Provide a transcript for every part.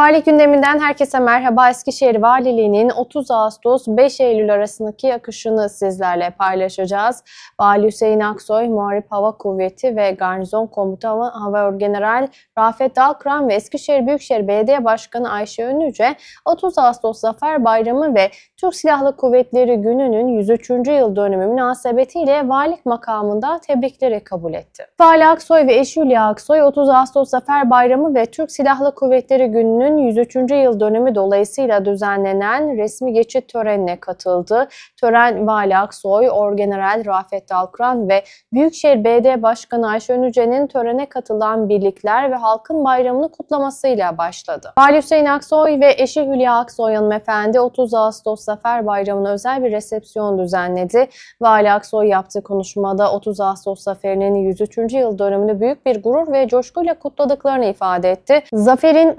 Vali gündeminden herkese merhaba. Eskişehir Valiliği'nin 30 Ağustos 5 Eylül arasındaki akışını sizlerle paylaşacağız. Vali Hüseyin Aksoy, Muharip Hava Kuvveti ve Garnizon Komutanı Hava Orgeneral Rafet Dalkran ve Eskişehir Büyükşehir Belediye Başkanı Ayşe Önüce 30 Ağustos Zafer Bayramı ve Türk Silahlı Kuvvetleri Günü'nün 103. yıl dönümü münasebetiyle valilik makamında tebrikleri kabul etti. Vali Aksoy ve eşi Hülya Aksoy 30 Ağustos Zafer Bayramı ve Türk Silahlı Kuvvetleri Günü'nün 103. yıl dönümü dolayısıyla düzenlenen resmi geçit törenine katıldı. Tören Vali Aksoy, Orgeneral Rafet Dalkran ve Büyükşehir Belediye Başkanı Ayşe Önüce'nin törene katılan birlikler ve halkın bayramını kutlamasıyla başladı. Vali Hüseyin Aksoy ve eşi Hülya Aksoy hanımefendi 30 Ağustos Zafer Bayramı'na özel bir resepsiyon düzenledi. Vali Aksoy yaptığı konuşmada 30 Ağustos Zaferi'nin 103. yıl dönümünü büyük bir gurur ve coşkuyla kutladıklarını ifade etti. Zaferin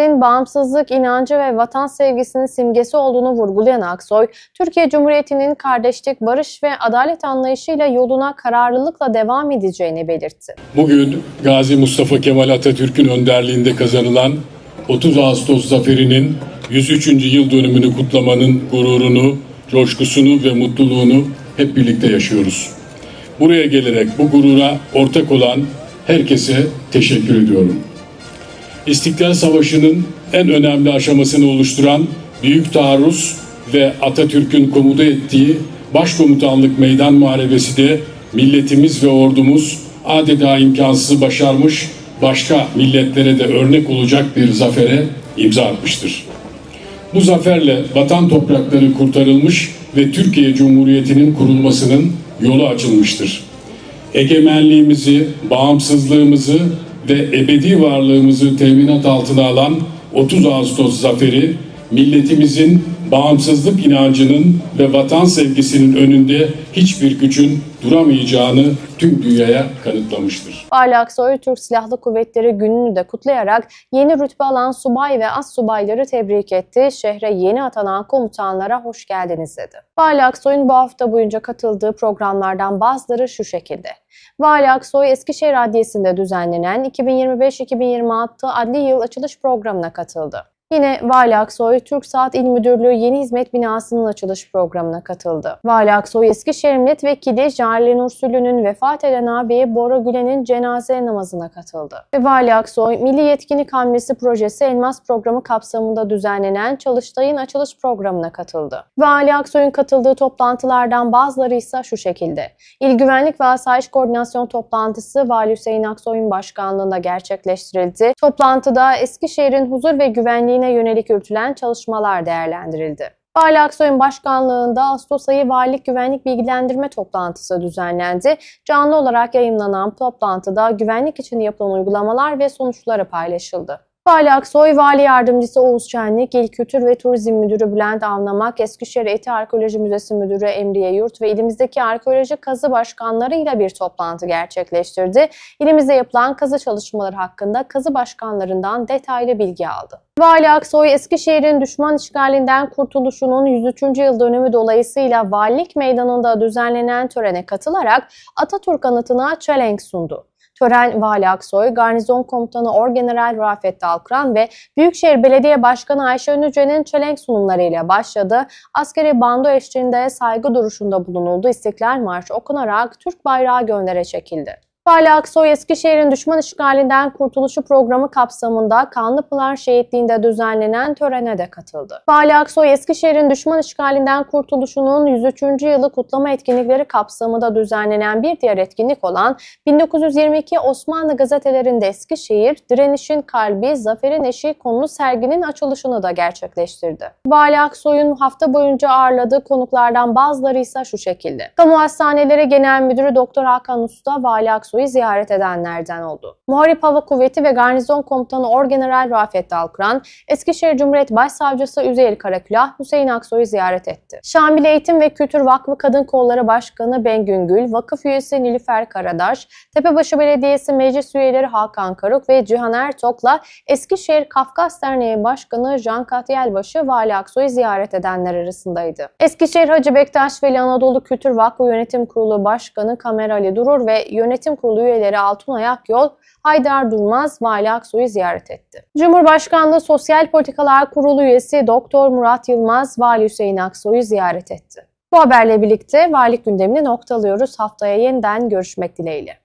milletimizin bağımsızlık, inancı ve vatan sevgisinin simgesi olduğunu vurgulayan Aksoy, Türkiye Cumhuriyeti'nin kardeşlik, barış ve adalet anlayışıyla yoluna kararlılıkla devam edeceğini belirtti. Bugün Gazi Mustafa Kemal Atatürk'ün önderliğinde kazanılan 30 Ağustos zaferinin 103. yıl dönümünü kutlamanın gururunu, coşkusunu ve mutluluğunu hep birlikte yaşıyoruz. Buraya gelerek bu gurura ortak olan herkese teşekkür ediyorum. İstiklal Savaşı'nın en önemli aşamasını oluşturan Büyük Taarruz ve Atatürk'ün komuta ettiği Başkomutanlık Meydan Muharebesi de milletimiz ve ordumuz adeta imkansızı başarmış, başka milletlere de örnek olacak bir zafere imza atmıştır. Bu zaferle vatan toprakları kurtarılmış ve Türkiye Cumhuriyeti'nin kurulmasının yolu açılmıştır. Egemenliğimizi, bağımsızlığımızı ve ebedi varlığımızı teminat altına alan 30 Ağustos zaferi milletimizin bağımsızlık inancının ve vatan sevgisinin önünde hiçbir gücün duramayacağını tüm dünyaya kanıtlamıştır. Vali Aksoy, Türk Silahlı Kuvvetleri gününü de kutlayarak yeni rütbe alan subay ve az subayları tebrik etti. Şehre yeni atanan komutanlara hoş geldiniz dedi. Vali Aksoy'un bu hafta boyunca katıldığı programlardan bazıları şu şekilde. Vali Aksoy, Eskişehir Adliyesi'nde düzenlenen 2025-2026 adli yıl açılış programına katıldı. Yine Vali Aksoy, Türk Saat İl Müdürlüğü Yeni Hizmet Binası'nın açılış programına katıldı. Vali Aksoy, Eskişehir Milletvekili Jale Nursülü'nün vefat eden ağabeyi Bora Gülen'in cenaze namazına katıldı. Ve Vali Aksoy, Milli Yetkinlik Hamlesi Projesi Elmas Programı kapsamında düzenlenen Çalıştay'ın açılış programına katıldı. Vali Aksoy'un katıldığı toplantılardan bazıları ise şu şekilde. İl Güvenlik ve Asayiş Koordinasyon Toplantısı Vali Hüseyin Aksoy'un başkanlığında gerçekleştirildi. Toplantıda Eskişehir'in huzur ve güvenliği yönelik yürütülen çalışmalar değerlendirildi. Vali Aksoy'un başkanlığında Ağustos ayı Valilik Güvenlik Bilgilendirme Toplantısı düzenlendi. Canlı olarak yayınlanan toplantıda güvenlik için yapılan uygulamalar ve sonuçları paylaşıldı. Vali Aksoy, Vali Yardımcısı Oğuz Şenlik, İl Kültür ve Turizm Müdürü Bülent Avnamak, Eskişehir Eti Arkeoloji Müzesi Müdürü Emriye Yurt ve ilimizdeki arkeoloji kazı başkanlarıyla bir toplantı gerçekleştirdi. İlimizde yapılan kazı çalışmaları hakkında kazı başkanlarından detaylı bilgi aldı. Vali Aksoy, Eskişehir'in düşman işgalinden kurtuluşunun 103. yıl dönümü dolayısıyla Valilik Meydanı'nda düzenlenen törene katılarak Atatürk anıtına çelenk sundu. Tören Vali Aksoy, Garnizon Komutanı Orgeneral Rafet Dalkran ve Büyükşehir Belediye Başkanı Ayşe Önüce'nin çelenk sunumlarıyla başladı. Askeri bando eşliğinde saygı duruşunda bulunuldu. İstiklal Marşı okunarak Türk bayrağı göndere çekildi. Vali Aksoy, Eskişehir'in düşman işgalinden kurtuluşu programı kapsamında Kanlıpınar Şehitliği'nde düzenlenen törene de katıldı. Vali Aksoy, Eskişehir'in düşman işgalinden kurtuluşunun 103. yılı kutlama etkinlikleri kapsamında düzenlenen bir diğer etkinlik olan 1922 Osmanlı gazetelerinde Eskişehir, Direnişin Kalbi, Zaferin Eşi konulu serginin açılışını da gerçekleştirdi. Vali Aksoy'un hafta boyunca ağırladığı konuklardan bazıları ise şu şekilde. Kamu Hastaneleri Genel Müdürü Doktor Hakan Usta, Vali Aksoy'u ziyaret edenlerden oldu. Muharip Hava Kuvveti ve Garnizon Komutanı Orgeneral Rafet Dalkıran, Eskişehir Cumhuriyet Başsavcısı Üzeyir Karakülah, Hüseyin Aksoy'u ziyaret etti. Şamil Eğitim ve Kültür Vakfı Kadın Kolları Başkanı Bengün Gül, vakıf üyesi Nilüfer Karadaş, Tepebaşı Belediyesi Meclis üyeleri Hakan Karuk ve Cihan Ertok'la Eskişehir Kafkas Derneği Başkanı Can Katyelbaşı Vali Aksoy'u ziyaret edenler arasındaydı. Eskişehir Hacı Bektaş Veli Anadolu Kültür Vakfı Yönetim Kurulu Başkanı Kamer Ali Durur ve Yönetim Kurulu üyeleri Altunay Akyol, Haydar Durmaz, Vali Aksoy'u ziyaret etti. Cumhurbaşkanlığı Sosyal Politikalar Kurulu üyesi Doktor Murat Yılmaz, Vali Hüseyin Aksoy'u ziyaret etti. Bu haberle birlikte valilik gündemini noktalıyoruz. Haftaya yeniden görüşmek dileğiyle.